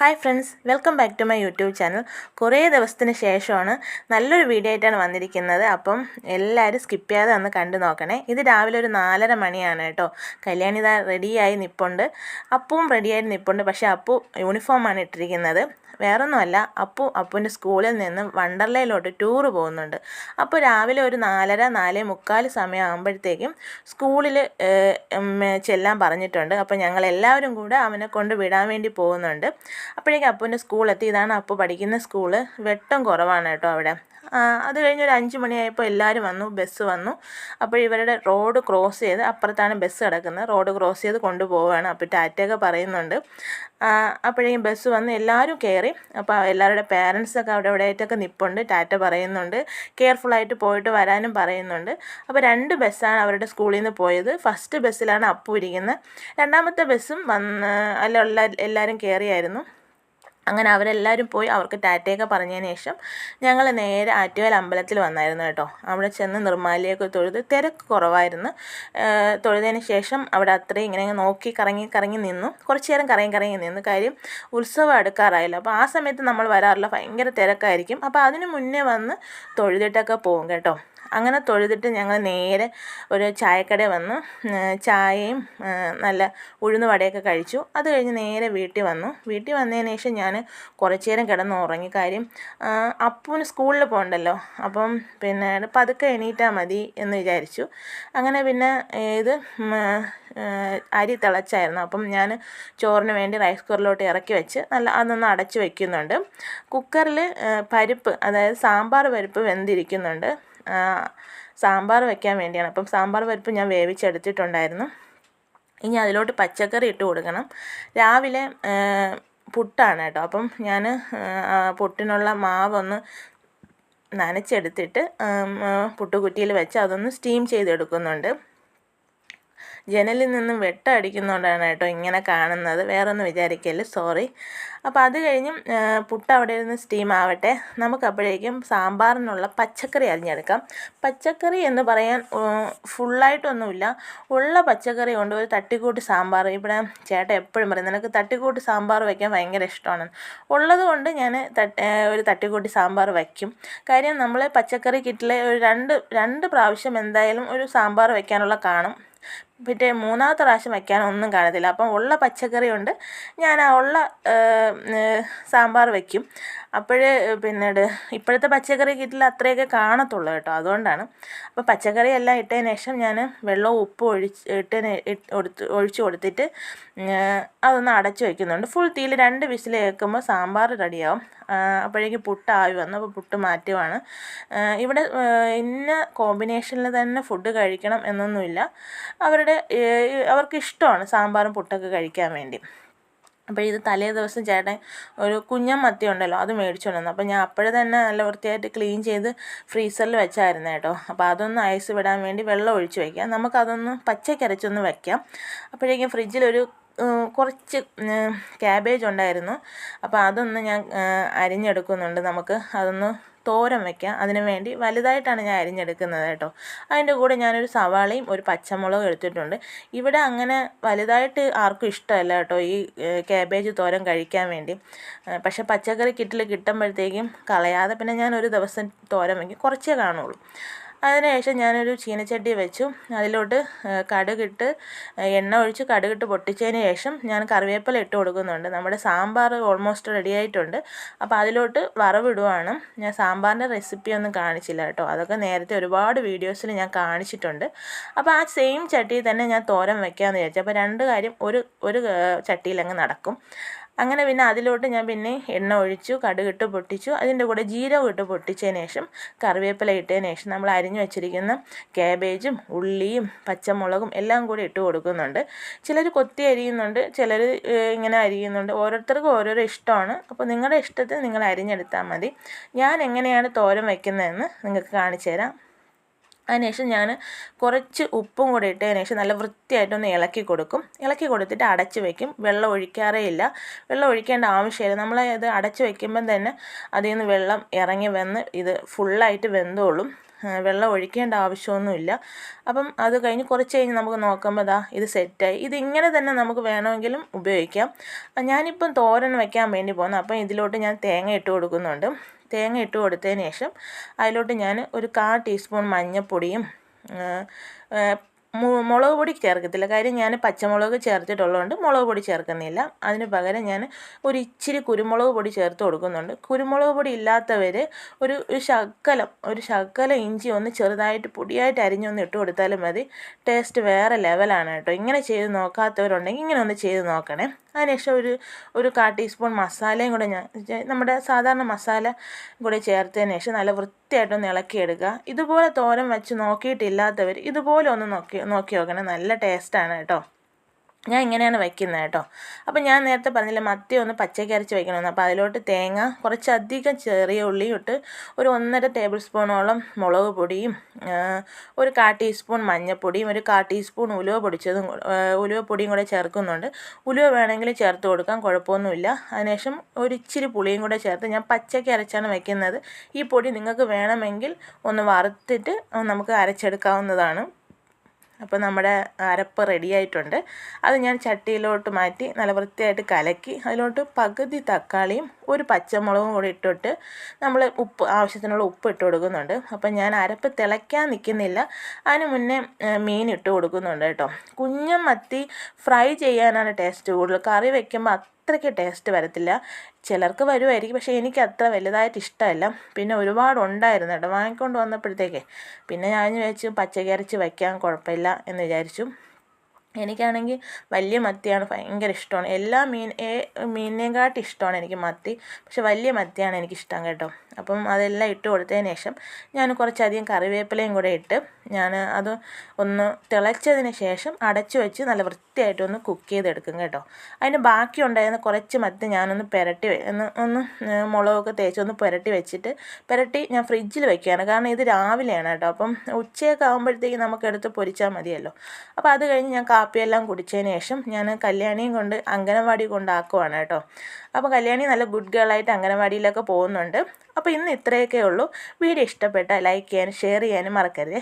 Hi friends welcome back to my YouTube channel കുറേ ദിവസത്തിന് ശേഷമാണ് നല്ലൊരു വീഡിയോ ആയിട്ടാണ് വന്നിരിക്കുന്നത്. അപ്പം എല്ലാവരും സ്കിപ്പ് ചെയ്യാതെ ഒന്ന് കണ്ടു നോക്കണേ. ഇത് രാവിലെ ഒരു നാലര മണിയാണ് കേട്ടോ. കല്യാണി ഇതാ റെഡിയായി നിപ്പുണ്ട്. അപ്പവും റെഡിയായി നിപ്പുണ്ട്. പക്ഷേ അപ്പു യൂണിഫോമാണ് ഇട്ടിരിക്കുന്നത്. വേറൊന്നുമല്ല അപ്പു അപ്പുവിന്റെ സ്കൂളിൽ നിന്ന് വണ്ടർലയിലോട്ട് ടൂർ പോകുന്നുണ്ട്. അപ്പോൾ രാവിലെ ഒരു നാലര നാലേ മുക്കാൽ സമയം ആകുമ്പോഴത്തേക്കും സ്കൂളിൽ ചെല്ലാൻ പറഞ്ഞിട്ടുണ്ട്. അപ്പോൾ ഞങ്ങളെല്ലാവരും കൂടെ അവനെ കൊണ്ട് വിടാൻ വേണ്ടി പോകുന്നുണ്ട്. അപ്പോഴേക്കും അപ്പുവിന്റെ സ്കൂളെത്തി ഇതാണ് അപ്പു പഠിക്കുന്ന സ്കൂൾ. വെട്ടം കുറവാണ് കേട്ടോ അവിടെ. അത് കഴിഞ്ഞ് ഒരു അഞ്ച് മണിയായപ്പോൾ എല്ലാവരും വന്നു ബസ് വന്നു. അപ്പോൾ ഇവരുടെ റോഡ് ക്രോസ് ചെയ്ത് അപ്പുറത്താണ് ബസ് കിടക്കുന്നത്. റോഡ് ക്രോസ് ചെയ്ത് കൊണ്ടുപോവുകയാണ് അപ്പോൾ ടാറ്റയൊക്കെ പറയുന്നുണ്ട്. അപ്പോഴേക്കും ബസ് വന്ന് എല്ലാവരും കയറി. അപ്പോൾ എല്ലാവരുടെ പേരൻസൊക്കെ അവിടെ ഇവിടെ ആയിട്ടൊക്കെ നിൽപ്പുണ്ട് ടാറ്റ പറയുന്നുണ്ട്. കെയർഫുള്ളായിട്ട് പോയിട്ട് വരാനും പറയുന്നുണ്ട്. അപ്പോൾ രണ്ട് ബസ്സാണ് അവരുടെ സ്കൂളിൽ നിന്ന് പോയത്. ഫസ്റ്റ് ബസ്സിലാണ് അപ്പു ഇരിക്കുന്നത്. രണ്ടാമത്തെ ബസ്സും വന്ന് അല്ല എല്ലാവരും കയറിയായിരുന്നു. അങ്ങനെ അവരെല്ലാവരും പോയി അവർക്ക് ടാറ്റയൊക്കെ പറഞ്ഞതിന് ശേഷം ഞങ്ങൾ നേരെ ആറ്റുകാൽ അമ്പലത്തിൽ വന്നായിരുന്നു കേട്ടോ. അവിടെ ചെന്ന് നിർമ്മാലിയൊക്കെ തൊഴുത് തിരക്ക് കുറവായിരുന്നു. തൊഴുതതിന് ശേഷം അവിടെ അത്രയും ഇങ്ങനെ നോക്കി കറങ്ങി കറങ്ങി നിന്നു. കുറച്ച് നേരം കറങ്ങി കറങ്ങി നിന്നു. കാര്യം ഉത്സവം അടുക്കാറായല്ലോ. അപ്പോൾ ആ സമയത്ത് നമ്മൾ വരാറില്ല. ഭയങ്കര തിരക്കായിരിക്കും. അപ്പോൾ അതിന് മുന്നേ വന്ന് തൊഴുതിട്ടൊക്കെ പോകും കേട്ടോ. അങ്ങനെ തൊഴുതിട്ട് ഞങ്ങൾ നേരെ ഒരു ചായക്കട വന്നു. ചായയും നല്ല ഉഴുന്ന് വടയൊക്കെ കഴിച്ചു. അത് കഴിഞ്ഞ് നേരെ വീട്ടിൽ വന്നു. വീട്ടിൽ വന്നതിന് ശേഷം ഞാൻ കുറച്ച് നേരം കിടന്ന് ഉറങ്ങി. കാര്യം അപ്പൂന് സ്കൂളിൽ പോകണ്ടല്ലോ അപ്പം പിന്നെ പതുക്കെ എണീറ്റാൽ മതി എന്ന് വിചാരിച്ചു. അങ്ങനെ പിന്നെ ഇത് അരി തിളച്ചായിരുന്നു. അപ്പം ഞാൻ ചോറിന് വേണ്ടി റൈസ് കുക്കറിലോട്ട് ഇറക്കി വെച്ച് നല്ല അതൊന്ന് അടച്ച് വയ്ക്കുന്നുണ്ട് കുക്കറിൽ പരിപ്പ് അതായത് സാമ്പാർ പരിപ്പ് വെന്തിരിക്കുന്നുണ്ട്. സാമ്പാർ വെക്കാൻ വേണ്ടിയാണ്. അപ്പം സാമ്പാർ പരിപ്പ് ഞാൻ വേവിച്ചെടുത്തിട്ടുണ്ടായിരുന്നു. ഇനി അതിലോട്ട് പച്ചക്കറി ഇട്ട് കൊടുക്കണം. രാവിലെ പുട്ടാണ് കേട്ടോ. അപ്പം ഞാൻ പുട്ടിനുള്ള മാവൊന്ന് നനച്ചെടുത്തിട്ട് പുട്ടുകുറ്റിയിൽ വെച്ച് അതൊന്ന് സ്റ്റീം ചെയ്തെടുക്കുന്നുണ്ട്. ജനലിൽ നിന്നും വെട്ടം അടിക്കുന്നതുകൊണ്ടാണ് കേട്ടോ ഇങ്ങനെ കാണുന്നത്. വേറൊന്നും വിചാരിക്കൽ സോറി അപ്പോൾ അത് കഴിഞ്ഞും പുട്ട് അവിടെ ഇരുന്ന് സ്റ്റീം ആവട്ടെ. നമുക്കപ്പോഴേക്കും സാമ്പാറിനുള്ള പച്ചക്കറി അരിഞ്ഞെടുക്കാം. പച്ചക്കറി എന്ന് പറയാൻ ഫുള്ളായിട്ടൊന്നുമില്ല ഉള്ള പച്ചക്കറി കൊണ്ട് ഒരു തട്ടിക്കൂട്ട് സാമ്പാർ. ഇവിടെ ചേട്ടൻ എപ്പോഴും പറയും നിനക്ക് തട്ടിക്കൂട്ട് സാമ്പാർ വയ്ക്കാൻ ഭയങ്കര ഇഷ്ടമാണ്. ഉള്ളത് കൊണ്ട് ഞാൻ ഒരു തട്ടിക്കൂട്ടി സാമ്പാർ വയ്ക്കും കാര്യം നമ്മൾ പച്ചക്കറി കിറ്റിലെ ഒരു രണ്ട് രണ്ട് പ്രാവശ്യം എന്തായാലും ഒരു സാമ്പാർ വയ്ക്കാനുള്ള കാണും. പിന്നെ മൂന്നാമത്തെ പ്രാവശ്യം വയ്ക്കാൻ ഒന്നും കാണത്തില്ല. അപ്പം ഉള്ള പച്ചക്കറി കൊണ്ട് ഞാൻ ആ ഉള്ള സാമ്പാർ വയ്ക്കും. അപ്പോഴേ പിന്നീട് ഇപ്പോഴത്തെ പച്ചക്കറി കിറ്റിൽ അത്രയൊക്കെ കാണത്തുള്ളൂ കേട്ടോ. അതുകൊണ്ടാണ്. അപ്പോൾ പച്ചക്കറി എല്ലാം ഇട്ടതിന് ശേഷം ഞാൻ വെള്ളവും ഉപ്പും ഒഴിച്ച് ഇട്ടതിന് കൊടുത്ത് ഒഴിച്ച് കൊടുത്തിട്ട് അതൊന്ന് അടച്ചു വയ്ക്കുന്നുണ്ട്. ഫുൾ തീയിൽ രണ്ട് വിസിൽ കേൾക്കുമ്പോൾ സാമ്പാർ റെഡിയാവും. അപ്പോഴേക്കും പുട്ട് ആവി വന്നു. അപ്പോൾ പുട്ട് മാറ്റുവാണ്. ഇവിടെ ഇന്ന കോമ്പിനേഷനിൽ തന്നെ ഫുഡ് കഴിക്കണം എന്നൊന്നുമില്ല. അവരുടെ അവർക്ക് ഇഷ്ടമാണ് സാമ്പാറും പുട്ടൊക്കെ കഴിക്കാൻ വേണ്ടി. അപ്പോൾ ഇത് തലേ ദിവസം ചേട്ടൻ ഒരു കുഞ്ഞൻ മത്തി ഉണ്ടല്ലോ അത് മേടിച്ചുകൊണ്ട് വന്നു. അപ്പോൾ ഞാൻ അപ്പോഴേ തന്നെ നല്ല വൃത്തിയായിട്ട് ക്ലീൻ ചെയ്ത് ഫ്രീസറിൽ വെച്ചായിരുന്നു കേട്ടോ. അപ്പോൾ അതൊന്ന് ഐസ് വിടാൻ വേണ്ടി വെള്ളം ഒഴിച്ച് വയ്ക്കാം നമുക്കതൊന്ന് പച്ചക്കരച്ചൊന്ന് വയ്ക്കാം അപ്പോഴേക്കും ഫ്രിഡ്ജിലൊരു കുറച്ച് ക്യാബേജ് ഉണ്ടായിരുന്നു. അപ്പോൾ അതൊന്ന് ഞാൻ അരിഞ്ഞെടുക്കുന്നുണ്ട്. നമുക്ക് അതൊന്ന് തോരൻ വയ്ക്കാം അതിന് വേണ്ടി വലുതായിട്ടാണ് ഞാൻ അരിഞ്ഞെടുക്കുന്നത് കേട്ടോ. അതിന്റെ കൂടെ ഞാനൊരു സവാളയും ഒരു പച്ചമുളകും എടുത്തിട്ടുണ്ട്. ഇവിടെ അങ്ങനെ വലുതായിട്ട് ആർക്കും ഇഷ്ടമല്ല കേട്ടോ ഈ കാബേജ് തോരൻ കഴിക്കാൻ വേണ്ടി. പക്ഷേ പച്ചക്കറി കിറ്റിൽ കിട്ടുമ്പോഴത്തേക്കും കളയാതെ പിന്നെ ഞാൻ ഒരു ദിവസം തോരൻ വയ്ക്കും. കുറച്ചേ കാണുള്ളൂ. അതിനുശേഷം ഞാനൊരു ചീനച്ചട്ടി വെച്ചു. അതിലോട്ട് കടുകിട്ട് എണ്ണ ഒഴിച്ച് കടുകിട്ട് പൊട്ടിച്ചതിന് ശേഷം ഞാൻ കറിവേപ്പില ഇട്ട് കൊടുക്കുന്നുണ്ട്. നമ്മുടെ സാമ്പാർ ഓൾമോസ്റ്റ് റെഡി ആയിട്ടുണ്ട്. അപ്പോൾ അതിലോട്ട് വറവിടുവാണ്. ഞാൻ സാമ്പാറിന്റെ റെസിപ്പി ഒന്നും കാണിച്ചില്ല കേട്ടോ. അതൊക്കെ നേരത്തെ ഒരുപാട് വീഡിയോസിൽ ഞാൻ കാണിച്ചിട്ടുണ്ട്. അപ്പോൾ ആ സെയിം ചട്ടിയിൽ തന്നെ ഞാൻ തോരൻ വെക്കാമെന്ന് വിചാരിച്ചു. അപ്പോൾ രണ്ട് കാര്യം ഒരു ഒരു ചട്ടിയിലങ്ങ് നടക്കും. അങ്ങനെ പിന്നെ അതിലോട്ട് ഞാൻ പിന്നെ എണ്ണ ഒഴിച്ചു കടുകിട്ട് പൊട്ടിച്ചു. അതിന്റെ കൂടെ ജീരകം ഇട്ട് പൊട്ടിച്ചതിന് ശേഷം കറിവേപ്പില ഇട്ടതിന് ശേഷം നമ്മൾ അരിഞ്ഞു വെച്ചിരിക്കുന്ന ക്യാബേജും ഉള്ളിയും പച്ചമുളകും എല്ലാം കൂടി ഇട്ട് കൊടുക്കുന്നുണ്ട്. ചിലർ കൊത്തി അരിയുന്നുണ്ട് ചിലർ ഇങ്ങനെ അരിയുന്നുണ്ട്. ഓരോരുത്തർക്കും ഓരോരോ ഇഷ്ടമാണ്. അപ്പോൾ നിങ്ങളുടെ ഇഷ്ടത്തിന് നിങ്ങൾ അരിഞ്ഞെടുത്താൽ മതി. ഞാൻ എങ്ങനെയാണ് തോരം വയ്ക്കുന്നതെന്ന് നിങ്ങൾക്ക് കാണിച്ചു തരാം. അതിനുശേഷം ഞാൻ കുറച്ച് ഉപ്പും കൂടി ഇട്ട് അതിനുശേഷം നല്ല വൃത്തിയായിട്ടൊന്ന് ഇളക്കി കൊടുക്കും. ഇളക്കി കൊടുത്തിട്ട് അടച്ച് വയ്ക്കും വെള്ളം ഒഴിക്കാറേ ഇല്ല. വെള്ളം ഒഴിക്കേണ്ട ആവശ്യമില്ല. നമ്മൾ ഇത് അടച്ച് വയ്ക്കുമ്പം തന്നെ അതിൽ നിന്ന് വെള്ളം ഇറങ്ങി വന്ന് ഇത് ഫുള്ളായിട്ട് വെന്തോളും വെള്ളം ഒഴിക്കേണ്ട ആവശ്യമൊന്നുമില്ല. അപ്പം അത് കഴിഞ്ഞ് കുറച്ച് കഴിഞ്ഞ് നമുക്ക് നോക്കുമ്പോൾ ദാ ഇത് സെറ്റായി. ഇതിങ്ങനെ തന്നെ നമുക്ക് വേണമെങ്കിലും ഉപയോഗിക്കാം. ഞാനിപ്പം തോരൻ വയ്ക്കാൻ വേണ്ടി പോകുന്നു അപ്പം ഇതിലോട്ട് ഞാൻ തേങ്ങ ഇട്ട് കൊടുക്കുന്നുണ്ട്. തേങ്ങ ഇട്ട് കൊടുത്തതിന് ശേഷം അതിലോട്ട് ഞാൻ ഒരു കാ ടീസ്പൂൺ മഞ്ഞൾപ്പൊടിയും മുളക് പൊടി ചേർക്കത്തില്ല. കാര്യം ഞാൻ പച്ചമുളക് ചേർത്തിട്ടുള്ളതുകൊണ്ട് മുളക് പൊടി ചേർക്കുന്നില്ല. അതിന് പകരം ഞാൻ ഒരു ഇച്ചിരി കുരുമുളക് പൊടി ചേർത്ത് കൊടുക്കുന്നുണ്ട്. കുരുമുളക് പൊടി ഇല്ലാത്തവർ ഒരു ശക്കലം ഒരു ശക്കലം ഇഞ്ചി ഒന്ന് ചെറുതായിട്ട് പൊടിയായിട്ട് അരിഞ്ഞൊന്ന് ഇട്ട് കൊടുത്താലും മതി. ടേസ്റ്റ് വേറെ ലെവലാണ് കേട്ടോ. ഇങ്ങനെ ചെയ്ത് നോക്കാത്തവരുണ്ടെങ്കിൽ ഇങ്ങനെ ഒന്ന് ചെയ്ത് നോക്കണേ. അതിനുശേഷം ഒരു ഒരു കാ ടീസ്പൂൺ മസാലയും കൂടെ ഞാൻ നമ്മുടെ സാധാരണ മസാല കൂടെ ചേർത്തതിന് ശേഷം നല്ല വൃത്തിയായിട്ടൊന്ന് ഇളക്കിയെടുക്കുക. ഇതുപോലെ തോരൻ വെച്ച് നോക്കിയിട്ടില്ലാത്തവർ ഇതുപോലെ ഒന്ന് നോക്കി നോക്കി നോക്കണം. നല്ല ടേസ്റ്റാണ് കേട്ടോ. ഞാൻ ഇങ്ങനെയാണ് വയ്ക്കുന്നത് കേട്ടോ. അപ്പോൾ ഞാൻ നേരത്തെ പറഞ്ഞില്ല മത്തി ഒന്ന് പച്ചയ്ക്ക് അരച്ച് വയ്ക്കണമെന്ന് അപ്പോൾ അതിലോട്ട് തേങ്ങ കുറച്ചധികം ചെറിയ ഉള്ളിയും ഇട്ട് ഒരു ഒന്നര ടേബിൾ സ്പൂണോളം മുളക് പൊടിയും ഒരു കാ ടീസ്പൂൺ മഞ്ഞൾപ്പൊടിയും ഒരു കാ ടീസ്പൂൺ ഉലുവ പൊടിച്ചതും ഉലുവ പൊടിയും കൂടെ ചേർക്കുന്നുണ്ട്. ഉലുവ വേണമെങ്കിൽ ചേർത്ത് കൊടുക്കാം കുഴപ്പമൊന്നുമില്ല. അതിനുശേഷം ഒരു ഇച്ചിരി പുളിയും കൂടെ ചേർത്ത് ഞാൻ പച്ചയ്ക്ക് അരച്ചാണ് വയ്ക്കുന്നത് ഈ പൊടി നിങ്ങൾക്ക് വേണമെങ്കിൽ ഒന്ന് വറുത്തിട്ട് നമുക്ക് അരച്ചെടുക്കാവുന്നതാണ്. അപ്പോൾ നമ്മുടെ അരപ്പ് റെഡിയായിട്ടുണ്ട് അത് ഞാൻ ചട്ടിയിലോട്ട് മാറ്റി നല്ല വൃത്തിയായിട്ട് കലക്കി അതിലോട്ട് പകുതി തക്കാളിയും ഒരു പച്ചമുളകും കൂടി ഇട്ടിട്ട് നമ്മൾ ഉപ്പ് ആവശ്യത്തിനുള്ള ഉപ്പ് ഇട്ട് കൊടുക്കുന്നുണ്ട്. അപ്പം ഞാൻ അരപ്പ് തിളയ്ക്കാൻ നിൽക്കുന്നില്ല. അതിന് മുന്നേ മീൻ ഇട്ട് കൊടുക്കുന്നുണ്ട് കേട്ടോ. കുഞ്ഞൻ മത്തി ഫ്രൈ ചെയ്യാനാണ് ടേസ്റ്റ് കൂടുതൽ. കറി വയ്ക്കുമ്പോൾ അത്രയ്ക്ക് ടേസ്റ്റ് വരത്തില്ല. ചിലർക്ക് വരുമായിരിക്കും പക്ഷേ എനിക്ക് അത്ര വലുതായിട്ട് ഇഷ്ടമല്ല. പിന്നെ ഒരുപാട് ഉണ്ടായിരുന്നു കേട്ടോ. വാങ്ങിക്കൊണ്ട് വന്നപ്പോഴത്തേക്കേ പിന്നെ ഞാൻ വിചാരിച്ചു പച്ചക്കരച്ച് വയ്ക്കാൻ കുഴപ്പമില്ല എന്ന് വിചാരിച്ചു. എനിക്കാണെങ്കിൽ വലിയ മത്തിയാണ് ഭയങ്കര ഇഷ്ടമാണ്. എല്ലാ മീൻ മീനിനെക്കാട്ടും കാട്ടി ഇഷ്ടമാണ് എനിക്ക് മത്തി. പക്ഷെ വലിയ മത്തിയാണ് എനിക്കിഷ്ടം കേട്ടോ. അപ്പം അതെല്ലാം ഇട്ട് കൊടുത്തതിന് ശേഷം ഞാൻ കുറച്ചധികം കറിവേപ്പിലയും കൂടെ ഇട്ട് ഞാൻ അത് ഒന്ന് തിളച്ചതിന് ശേഷം അടച്ചു വെച്ച് നല്ല വൃത്തിയായിട്ടൊന്ന് കുക്ക് ചെയ്തെടുക്കും കേട്ടോ. അതിന് ബാക്കി ഉണ്ടായിരുന്ന കുറച്ച് മത്തി ഞാനൊന്ന് പുരട്ടി ഒന്ന് ഒന്ന് മുളകൊക്കെ തേച്ച് ഒന്ന് പുരട്ടി വെച്ചിട്ട് പുരട്ടി ഞാൻ ഫ്രിഡ്ജിൽ വെക്കുകയാണ്. കാരണം ഇത് രാവിലെയാണ് കേട്ടോ. അപ്പം ഉച്ചയൊക്കെ ആകുമ്പോഴത്തേക്ക് നമുക്ക് എടുത്ത് പൊരിച്ചാൽ മതിയല്ലോ. അപ്പോൾ അത് കഴിഞ്ഞ് ഞാൻ കാപ്പിയെല്ലാം കുടിച്ചതിന് ശേഷം ഞാൻ കല്യാണിയും കൊണ്ട് അംഗനവാടി കൊണ്ടാക്കുവാണ് കേട്ടോ. അപ്പോൾ കല്യാണി നല്ല ഗുഡ് ഗേളായിട്ട് അംഗനവാടിയിലൊക്കെ പോകുന്നുണ്ട്. അപ്പോൾ ഇന്ന് ഇത്രയൊക്കെ ഉള്ളൂ. വീഡിയോ ഇഷ്ടപ്പെട്ടാൽ ലൈക്ക് ചെയ്യാനും ഷെയർ ചെയ്യാനും മറക്കരുത്.